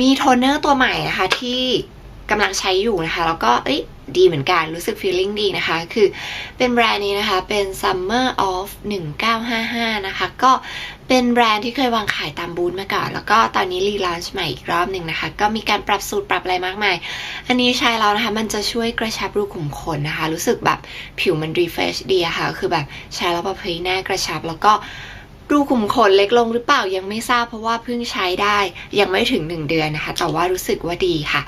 มีโทนเนอร์ตัวใหม่นะคะที่กำลังใช้อยู่นะคะ แล้วก็เอ้ยดีเหมือนกัน รู้สึก feeling ดีนะคะ คือเป็นแบรนด์นี้นะคะ เป็น Summer of 1955 นะคะ ก็เป็นแบรนด์ที่เคยวางขายตามบูธมาก่อน แล้วก็ตอนนี้รีลานช์ใหม่อีกรอบหนึ่งนะคะ ก็มีการปรับสูตรปรับอะไรมากมาย อันนี้ใช้แล้วนะคะ มันจะช่วยกระชับรูขุมขนนะคะ รู้สึกแบบผิวมัน refresh ดีอะคะ่ะ คือแบบใช้แล้วแบบเฮ้ยหน้ากระชับแล้วก็ รูขุมขนเล็กลงหรือเปล่ายังไม่ทราบเพราะว่าเพิ่งใช้ได้ยังไม่ถึง 1 เดือนนะคะ แต่ว่ารู้สึกว่าดีค่ะ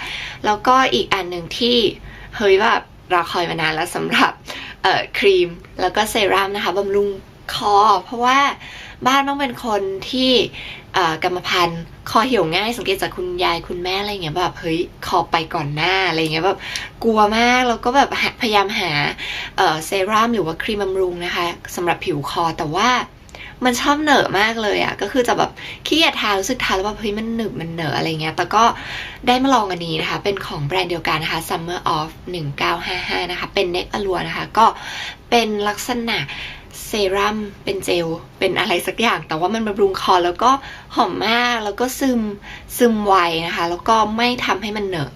แล้วก็อีกอันหนึ่งที่เฮ้ยแบบเราคอยมานานแล้วสำหรับเอ่อครีมแล้วก็เซรั่มนะคะบำรุงคอ เพราะว่าบ้านต้องเป็นคนที่เอ่อกรรมพันธุ์คอเหี่ยวง่าย สังเกตจากคุณยายคุณแม่อะไรเงี้ยแบบเฮ้ยคอไปก่อนหน้าอะไรเงี้ยแบบกลัวมากแล้วก็แบบพยายามหาเอ่อเซรั่มหรือว่าครีมบำรุงนะคะสำหรับผิวคอแต่ว่า มันชอบเหนอะมากเลยอะ่ะก็คือจะแบบขี้เกียจทารู้สึกทาแล้วแบบเฮ้ยมันหนึบมันเหนอะอะไรเงี้ย แต่ก็ได้มาลองอันนี้นะคะ เป็นของแบรนด์เดียวกันนะคะ Summer of 1955 นะคะ เป็นเน็กอลัวนะคะ ก็เป็นลักษณะเซรั่มเป็นเจล เป็นอะไรสักอย่าง แต่ว่ามันบำรุงคอแล้วก็หอมมากแล้วก็ซึมซึมไวนะคะ แล้วก็ไม่ทำให้มันเหนอะ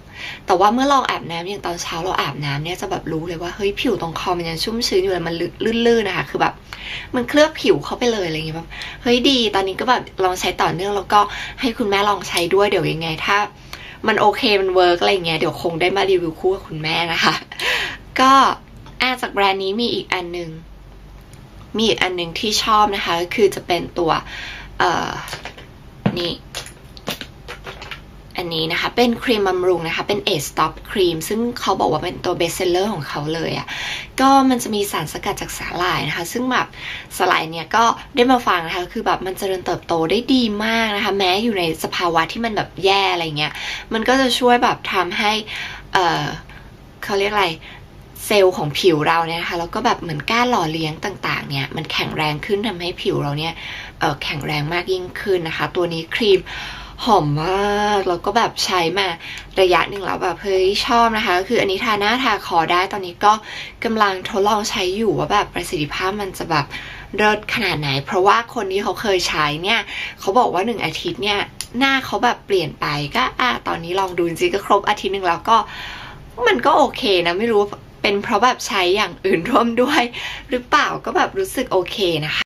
แต่ว่าเมื่อลองอาบน้ำอย่างตอนเช้าเราอาบน้ำเนี่ยจะแบบรู้เลยว่าเฮ้ยผิวตรงคอมันยังชุ่มชื้นอยู่เลยมันลื่นๆนะคะ คือแบบ มันเคลือบผิวเข้าไปเลยอะไรอย่างเงี้ยแบบเฮ้ยดี ตอนนี้ก็แบบลองใช้ต่อเนื่องแล้วก็ให้คุณแม่ลองใช้ด้วยเดี๋ยวยังไง ถ้า มันโอเคมันเวิร์กอะไรเงี้ยเดี๋ยวคงได้มารีวิวคู่กับคุณแม่นะคะ ก็อาจากแบรนด์นี้มีอีกอันหนึ่งมีอีกอันหนึ่งที่ชอบนะคะก็คือจะเป็นตัวเอ่อนี่ นนี้นะคะ เป็นครีมบำรุงนะคะ เป็น A Stop ครีมซึ่งเขาบอกว่าเป็นตัวเบสเซลเลอร์ของเขาเลยอะ่ะ ก็มันจะมีสารสกัดจากสาหร่ายนะคะ ซึ่งแบบสาหร่ายเนี่ยก็ได้มาฟังนะคะ คือแบบมันจเจริญเติบโตได้ดีมากนะคะ แม้อยู่ในสภาวะที่มันแบบแย่อะไรเงี้ย มันก็จะช่วยแบบทำให้ เออเขาเรียกอะไรเซลล์ของผิวเราเนี่ยนะคะแล้วก็แบบเหมือนก้านหล่อเลี้ยงต่างๆเนี่ยมันแข็งแรงขึ้นทำให้ผิวเราเนี่ยแข็งแรงมากยิ่งขึ้นนะคะ ตัวนี้ครีม หอมมากแล้วก็แบบใช้มาระยะหนึ่งแล้วแบบเฮ้ยชอบนะคะก็คืออันนี้ทาหน้าทาคอได้ตอนนี้ก็กำลังทดลองใช้อยู่ว่าแบบประสิทธิภาพมันจะแบบเลิศขนาดไหน เพราะว่าคนที่เขาเคยใช้เนี่ยเขาบอกว่าหนึ่งอาทิตย์เนี่ยหน้าเขาแบบเปลี่ยนไปก็อะตอนนี้ลองดูจริงก็ครบอาทิตย์หนึ่งแล้วก็มันก็โอเคนะไม่รู้เป็นเพราะแบบใช้อย่างอื่นร่วมด้วย หรือเปล่าก็แบบรู้สึกโอเคนะคะ